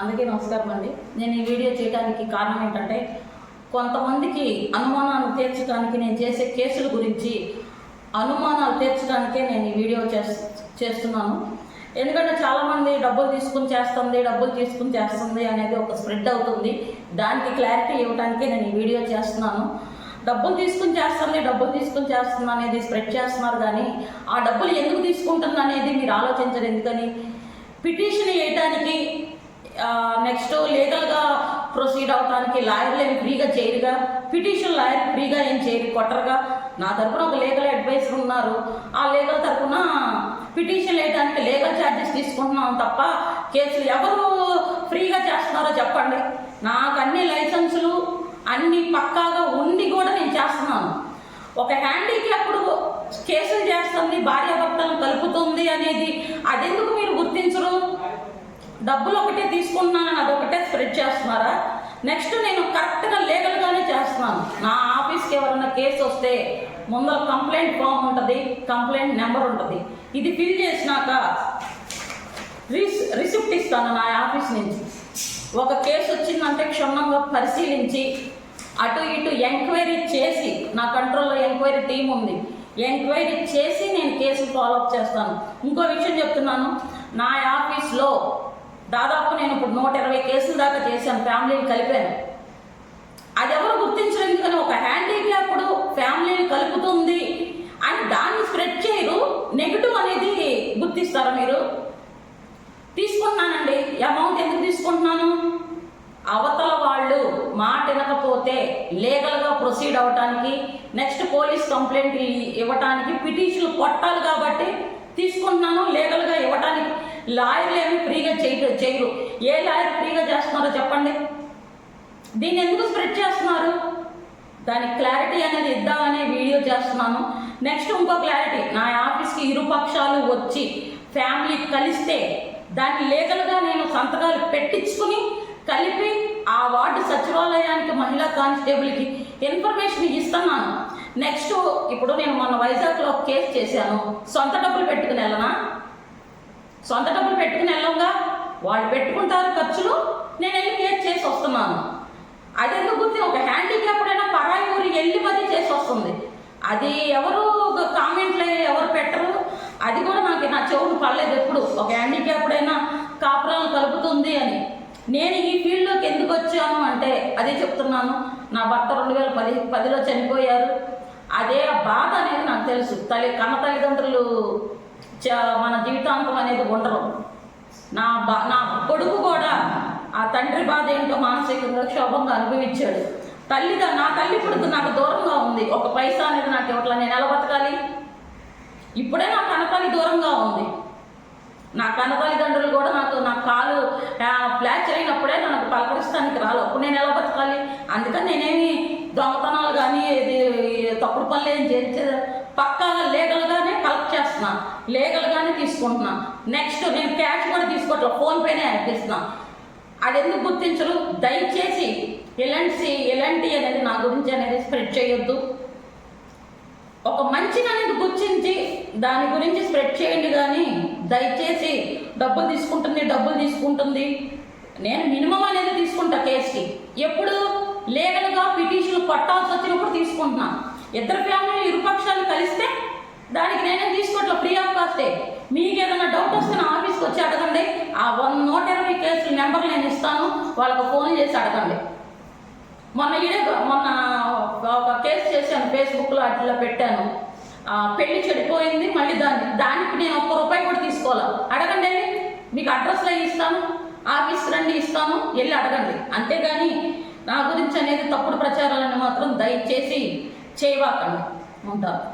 అందుకే నమస్కారం అండి. నేను ఈ వీడియో చేయడానికి కారణం ఏంటంటే కొంతమందికి అనుమానాలు తీర్చడానికి నేను చేసే కేసుల గురించి అనుమానాలు తీర్చడానికే నేను ఈ వీడియో చేస్తు చేస్తున్నాను. ఎందుకంటే చాలామంది డబ్బులు తీసుకుని చేస్తుంది డబ్బులు తీసుకుని చేస్తుంది అనేది ఒక స్ప్రెడ్ అవుతుంది. దానికి క్లారిటీ ఇవ్వడానికే నేను ఈ వీడియో చేస్తున్నాను. డబ్బులు తీసుకుని చేస్తుంది డబ్బులు తీసుకుని చేస్తుంది అనేది స్ప్రెడ్ చేస్తున్నారు కానీ ఆ డబ్బులు ఎందుకు తీసుకుంటుంది అనేది మీరు ఆలోచించరు. ఎందుకని? పిటిషన్ వేయటానికి నెక్స్ట్ లీగల్గా ప్రొసీడ్ అవడానికి లాయర్లు ఏమి ఫ్రీగా చేయరుగా? పిటిషన్ లాయర్ ఫ్రీగా ఏం చేయరు కొట్టరుగా? నా తరపున ఒక లీగల్ అడ్వైజర్ ఉన్నారు. ఆ లీగల్ తరపున పిటిషన్ వేయడానికి లీగల్ ఛార్జెస్ తీసుకుంటున్నాం తప్ప కేసులు ఎవరు ఫ్రీగా చేస్తున్నారో చెప్పండి. నాకు అన్ని లైసెన్సులు అన్ని పక్కాగా ఉండి కూడా నేను చేస్తున్నాను. ఒక హ్యాండిక్యాప్డ్ కేసులు చేస్తుంది భార్యాభర్తలను కలుపుతుంది అనేది అదెందుకు మీరు డబ్బులు ఒకటే తీసుకుంటున్నానని అదొకటే స్ప్రెడ్ చేస్తున్నారా? నెక్స్ట్ నేను కరెక్ట్గా లీగల్గానే చేస్తున్నాను. నా ఆఫీస్కి ఎవరైనా కేసు వస్తే ముందర కంప్లైంట్ ఫామ్ ఉంటుంది కంప్లైంట్ నెంబర్ ఉంటుంది. ఇది ఫిల్ చేసినాక రిస్ రిసిప్ట్ ఇస్తాను నా ఆఫీస్ నుంచి. ఒక కేసు వచ్చిందంటే క్షుణ్ణంగా పరిశీలించి అటు ఇటు ఎంక్వైరీ చేసి నా కంట్రోల్లో ఎంక్వైరీ టీం ఉంది. ఎంక్వైరీ చేసి నేను కేసు ఫాలోఅప్ చేస్తాను. ఇంకో విషయం చెప్తున్నాను. నా ఆఫీస్లో దాదాపు నేను ఇప్పుడు నూట ఇరవై కేసులు దాకా చేశాను ఫ్యామిలీని కలిపాను. అది ఎవరు గుర్తించలేదు కానీ ఒక హ్యాండిక్యాప్డ్ ఫ్యామిలీని కలుపుతుంది అని దాన్ని స్ప్రెడ్ చేయరు నెగిటివ్ అనేది గుర్తిస్తారా మీరు? తీసుకుంటున్నానండి అమౌంట్ ఎందుకు తీసుకుంటున్నాను? అవతల వాళ్ళు మాట వినకపోతే లీగల్గా ప్రొసీడ్ అవ్వటానికి నెక్స్ట్ పోలీస్ కంప్లైంట్ ఇవ్వటానికి పిటిషన్ కొట్టాలి కాబట్టి తీసుకుంటున్నాను లీగల్గా ఇవ్వటానికి. లాయర్లు ఏమి ఫ్రీగా చేయరు చేయరు. ఏ లాయర్ ఫ్రీగా చేస్తున్నారో చెప్పండి. దీన్ని ఎందుకు స్ప్రెడ్ చేస్తున్నారు? దానికి క్లారిటీ అనేది ఇద్దామనే వీడియో చేస్తున్నాను. నెక్స్ట్ ఇంకో క్లారిటీ నా ఆఫీస్కి ఇరు పక్షాలు వచ్చి ఫ్యామిలీ కలిస్తే దాన్ని లీగల్గా నేను సంతకాలు పెట్టించుకుని కలిపి ఆ వార్డు సచివాలయానికి మహిళా కానిస్టేబుల్కి ఇన్ఫర్మేషన్ ఇస్తున్నాను. నెక్స్ట్ ఇప్పుడు నేను మొన్న వైజాగ్లో కేసు చేశాను. సొంత డబ్బులు పెట్టుకుని వెళ్ళనా? సొంత డబ్బులు పెట్టుకుని వెళ్ళంగా? వాళ్ళు పెట్టుకుంటారు ఖర్చులు నేను వెళ్ళి కేసు చేసి వస్తున్నాను. అది ఎందుకు ఒక హ్యాండిక్యాప్డైనా పరాయి ఊరి వెళ్ళి మరీ చేసి వస్తుంది. అది ఎవరు కామెంట్లు ఎవరు పెట్టరు. అది కూడా నాకు నా చెవులు పడలేదు ఎప్పుడు. ఒక హ్యాండిక్యాప్డైనా కాపురాలు కలుపుతుంది అని. నేను ఈ ఫీల్డ్లోకి ఎందుకు వచ్చాను అంటే అదే చెప్తున్నాను. నా భర్త రెండు వేల పది పదిలో చనిపోయారు. అదే ఆ బాధ అనేది నాకు తెలుసు. తల్లి కన్న తల్లిదండ్రులు చ- మన జీవితాంతం అనేది ఉండరు. నా బా నా కొడుకు కూడా ఆ తండ్రి బాధ ఏంటో మానసికంగా క్షోభంగా అనుభవించాడు. తల్లి నా తల్లి ఇప్పుడు నాకు దూరంగా ఉంది. ఒక పైసా అనేది నాకు ఇవ్వట్లా నేను ఎలా బతకాలి? ఇప్పుడే నా కనతల్లి దూరంగా ఉంది. నా కన్న తల్లిదండ్రులు కూడా నాకు నా కాలు ఫ్లాక్చర్ అయినప్పుడే నాకు పలకరిస్తానికి రాలు అప్పుడు నేను ఎలా బతకాలి? అందుకని నేనేమి దొంగతనాలు కానీ ఇది తప్పుడు పనులు ఏం చేయించదు చేస్తున్నా. లీగల్గానే తీసుకుంటున్నా. నెక్స్ట్ నేను క్యాష్ కూడా తీసుకోవట్లే ఫోన్పేనే అనిపిస్తున్నా అది ఎందుకు గుర్తించరు? దయచేసి ఎలాంటి ఎలాంటి అనేది నా గురించి అనేది స్ప్రెడ్ చేయొద్దు. ఒక మంచిని అనేది గుర్తించి దాని గురించి స్ప్రెడ్ చేయండి కానీ దయచేసి డబ్బులు తీసుకుంటుంది డబ్బులు తీసుకుంటుంది. నేను మినిమం అనేది తీసుకుంటా కేసుకి ఎప్పుడు లీగల్గా పిటిషన్ పట్టాల్సి వచ్చినప్పుడు తీసుకుంటున్నా. ఇద్దరు ఫ్యామిలీ ఇరుపక్షాలు కలిస్తే దానికి నేనేం తీసుకోవట్లే ఫ్రీ ఆఫ్ కాస్టే మీకు ఏదైనా డౌట్ వస్తే నా ఆఫీస్కి వచ్చి అడగండి. ఆ వన్ నూట ఇరవై కేసుల నెంబర్ నేను ఇస్తాను వాళ్ళకు ఫోన్ చేసి అడగండి. మొన్న ఈడే మొన్న ఒక కేసు చేశాను ఫేస్బుక్లో అట్లా పెట్టాను. ఆ, పెళ్ళి చెడిపోయింది మళ్ళీ దాన్ని దానికి నేను ఒక్క రూపాయి కూడా తీసుకోవాలి? అడగండి మీకు అడ్రస్లో ఇస్తాను ఆఫీస్ రండి ఇస్తాను వెళ్ళి అడగండి. అంతేగాని నా గురించి అనేది తప్పుడు ప్రచారాలను మాత్రం దయచేసి చేయవాకండి ఉంటాను